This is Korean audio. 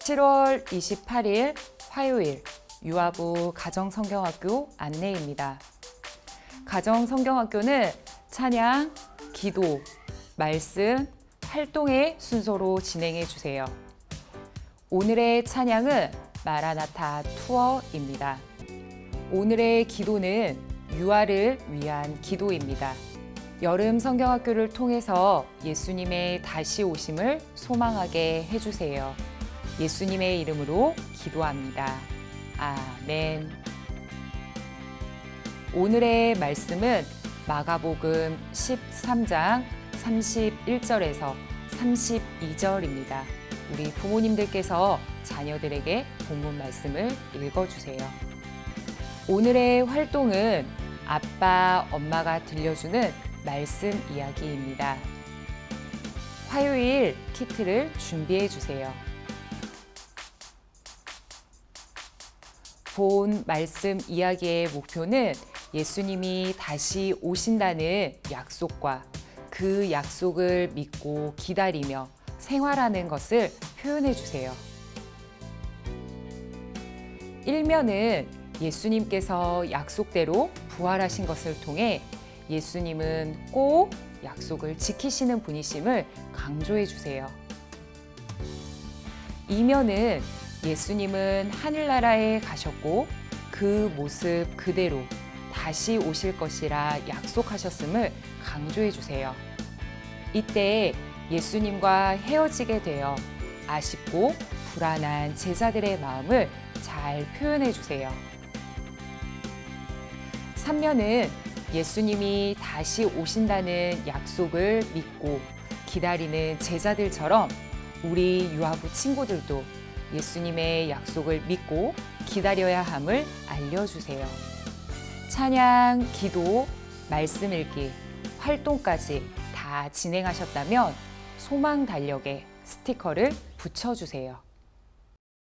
(7월 28일) 화요일 유아부 가정성경학교 안내입니다. 가정성경학교는 찬양, 기도, 말씀, 활동의 순서로 진행해 주세요. 오늘의 찬양은 마라나타 투어입니다. 오늘의 기도는 유아를 위한 기도입니다. 여름 성경학교를 통해서 예수님의 다시 오심을 소망하게 해주세요. 예수님의 이름으로 기도합니다. 아멘. 오늘의 말씀은 마가복음 13장 31절에서 32절입니다. 우리 부모님들께서 자녀들에게 본문 말씀을 읽어주세요. 오늘의 활동은 아빠, 엄마가 들려주는 말씀 이야기입니다. 화요일 키트를 준비해 주세요. 본 말씀 이야기의 목표는 예수님이 다시 오신다는 약속과 그 약속을 믿고 기다리며 생활하는 것을 표현해 주세요. 일면은 예수님께서 약속대로 부활하신 것을 통해 예수님은 꼭 약속을 지키시는 분이심을 강조해 주세요. 이면은 예수님은 하늘나라에 가셨고 그 모습 그대로 다시 오실 것이라 약속하셨음을 강조해 주세요. 이때 예수님과 헤어지게 되어 아쉽고 불안한 제자들의 마음을 잘 표현해 주세요. 3년은 예수님이 다시 오신다는 약속을 믿고 기다리는 제자들처럼 우리 유아부 친구들도 예수님의 약속을 믿고 기다려야 함을 알려주세요. 찬양, 기도, 말씀 읽기, 활동까지 다 진행하셨다면 소망 달력에 스티커를 붙여주세요.